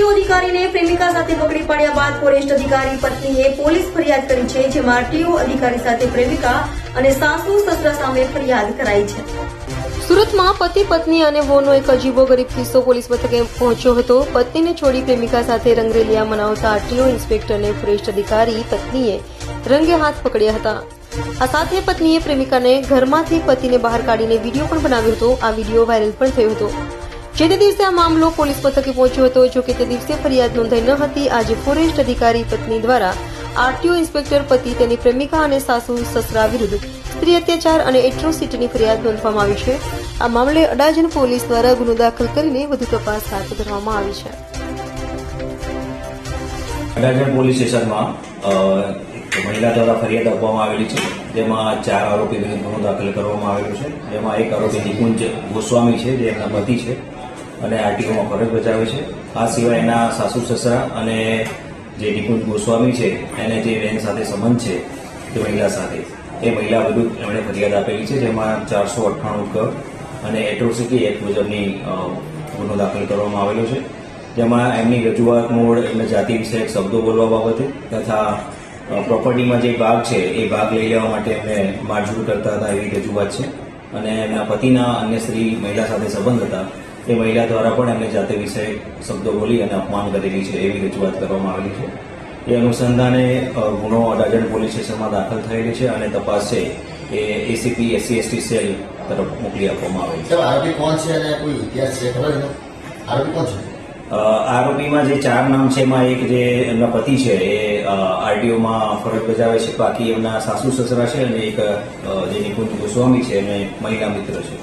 RTO અધિકારીને પ્રેમિકા સાથે પકડી પાડ્યા બાદ ફોરેસ્ટ અધિકારી પત્નીએ પોલીસ ફરિયાદ કરી છે, જેમાં આરટીઓ અધિકારી સાથે પ્રેમિકા અને સાસુ સસરા સામે ફરિયાદ કરાઈ છે. સુરતમાં પતિ, પત્ની અને વોનો એક અજીબો ગરીબ કિસ્સો પોલીસ મથકે પહોંચ્યો હતો. પત્નીને છોડી પ્રેમિકા સાથે રંગરેલિયા મનાવતા આરટીઓ ઇન્સ્પેક્ટરને ફોરેસ્ટ અધિકારી પત્નીએ રંગે હાથ પકડ્યા હતા. આ સાથે પત્નીએ પ્રેમિકાને ઘરમાંથી પતિને બહાર કાઢીને વીડિયો પણ બનાવ્યો હતો. આ વીડિયો વાયરલ પણ થયો હતો. જે તે દિવસે આ મામલો પોલીસ મથકે પહોંચ્યો હતો, જો કે તે દિવસે ફરિયાદ નોંધાઈ ન હતી. આજે ફોરેસ્ટ અધિકારી પત્ની દ્વારા આરટીઓ ઇન્સ્પેક્ટર પતિ, તેની પ્રેમિકા અને સાસુ, સસરા વિરુદ્ધ સ્ત્રી અત્યાચાર અને એટ્રોસિટીની ફરિયાદ નોંધવામાં આવી છે. આ મામલે અડાજણ પોલીસ દ્વારા ગુનો દાખલ કરીને વધુ તપાસ હાથ ધરવામાં આવી છે. અડાજણ પોલીસ સ્ટેશનમાં મહિલા દ્વારા ફરિયાદ આપવામાં આવેલી છે. જેમાં ચાર આરોપી ગુનો દાખલ કરવામાં આવેલો છે. જેમાં એક આરોપી નિકુંજ ગોસ્વામી છે, જે એમના પતિ છે. અને આરટીઓમાં ફરજ બજાવે છે. આ સિવાય એના સાસુ, સસરા અને જે નિકુંજ ગોસ્વામી છે, એને જે બેન સાથે સંબંધ છે તે મહિલા સાથે. એ મહિલા વિરુદ્ધ એમણે ફરિયાદ આપેલી છે, જેમાં ચારસો અઠ્ઠાણું ક અને એટ્રોસિટી એક્ટ મુજબની ગુનો દાખલ કરવામાં આવેલો છે. જેમાં એમની રજૂઆત મૂળ એમને જાતિ વિષયક શબ્દો બોલવા બાબતે તથા પ્રોપર્ટીમાં જે ભાગ છે, એ ભાગ લઈ લેવા માટે એમને મારઝૂડ કરતા હતા એવી રજૂઆત છે. અને એમના પતિના અન્ય સ્ત્રી મહિલા સાથે સંબંધ હતા. એ મહિલા દ્વારા પણ એમને જાતે વિષય શબ્દો બોલી અને અપમાન કરેલી છે એવી રજૂઆત કરવામાં આવેલી છે. એ અનુસંધાને ગુનો અડાજણ પોલીસ સ્ટેશનમાં દાખલ થયેલી છે અને તપાસ છે એ એસીપી એસસી એસટી સેલ તરફ મોકલી આપવામાં આવેલી છે. આરોપી કોણ છે અને કોઈ ઇતિહાસ છે ખબર આરોપી કોણ છે? આરોપીમાં જે ચાર નામ છે એમાં એક જે એમના પતિ છે એ આરટીઓમાં ફરજ બજાવે છે. બાકી એમના સાસુ સસરા છે અને એક જે નિકુંજ ગોસ્વામી છે અને મહિલા મિત્ર છે.